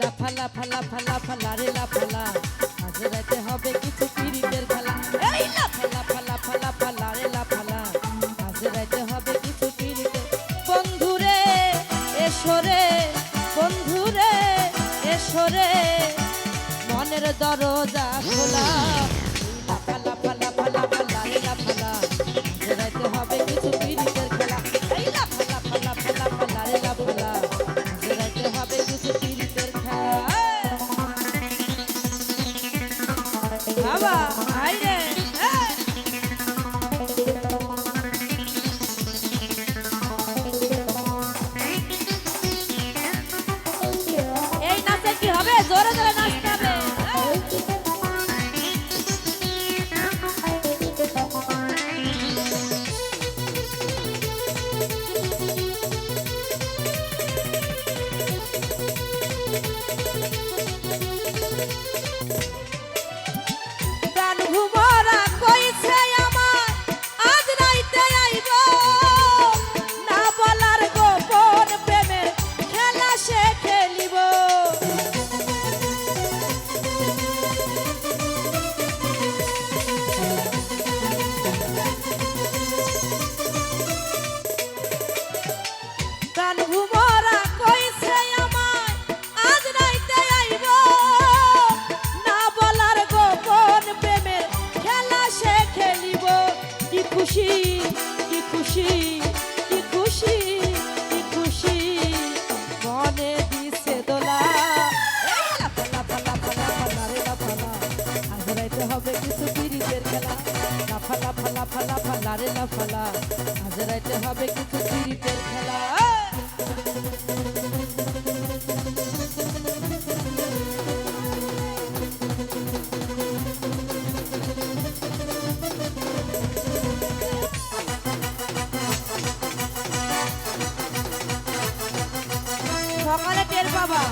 la pala pala pala pala re la pala মনের দরজা খোলা। লাফালা ফালা ফালা ফালা লাফালা জেরাইতে হবে কিছু পিড়িতের খেলা। এই লাফালা ফালা ফালা ফালা রে লাফালা জেরাইতে হবে কিছু পিড়িতের খেলা। আইরে সকালে তেল পাবা।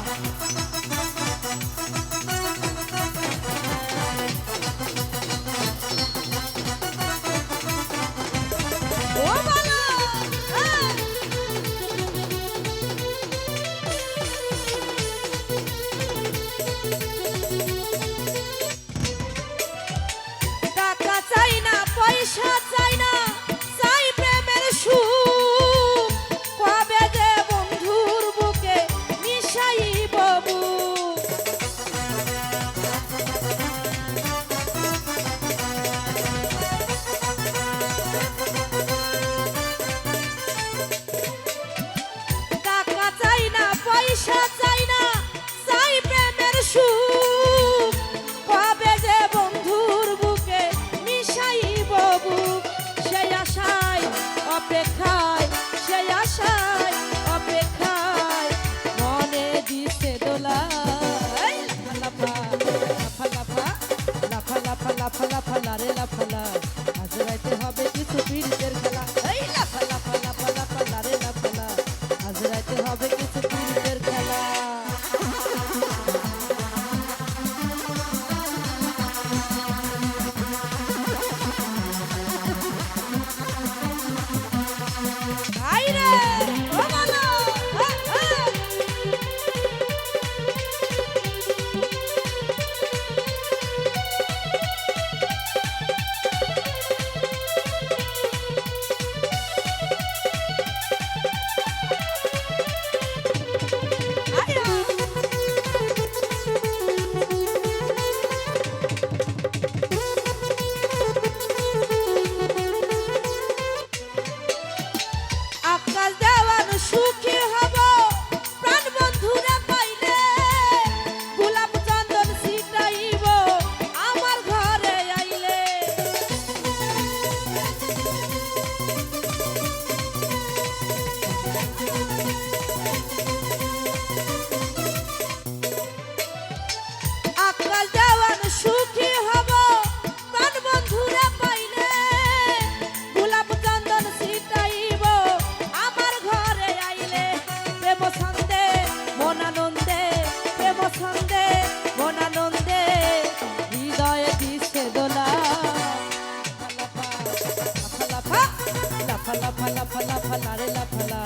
লাফালা ফালা ফালা ফালা রে লাফালা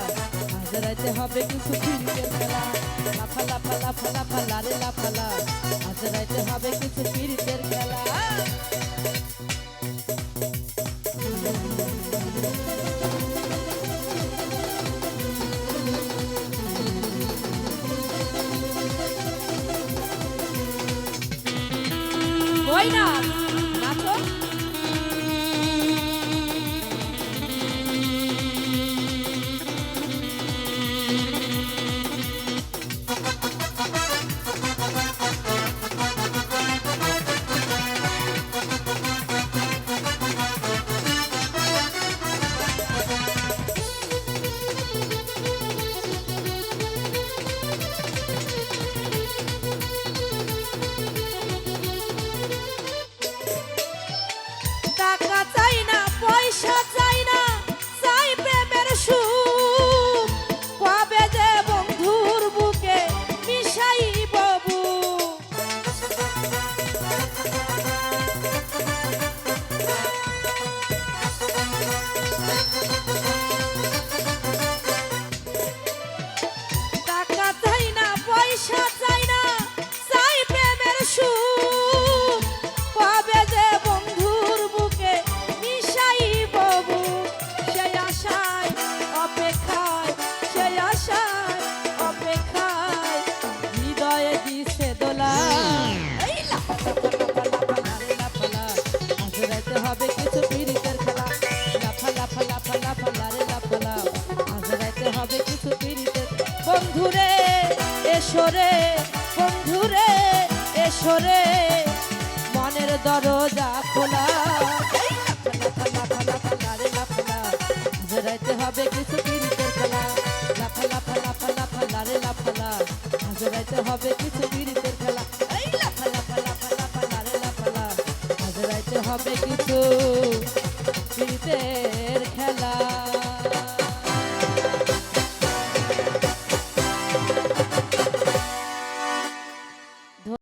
আজ রাইতে হবে কিছু ফিরিয়ে খেলা লাফালা ফালা ফালা ফালা রে লাফালা আজ রাইতে হবে কিছু ফিরিতে খেলা Why not? এসরে মনের দরজা খোলা। এই লাফা লাফা লাফা লাফা লারে লাফা লাফ আজ রাইতে হবে কিছু পীড়িতের খেলা। লাফা লাফা লাফা লাফা, লারে, লাফা লাফ আজ হবে কিছু খেলা। লাফা লাফা লাফা লাফা, লারে, লাফা লাফ হবে কিছু পীড়িতের খেলা।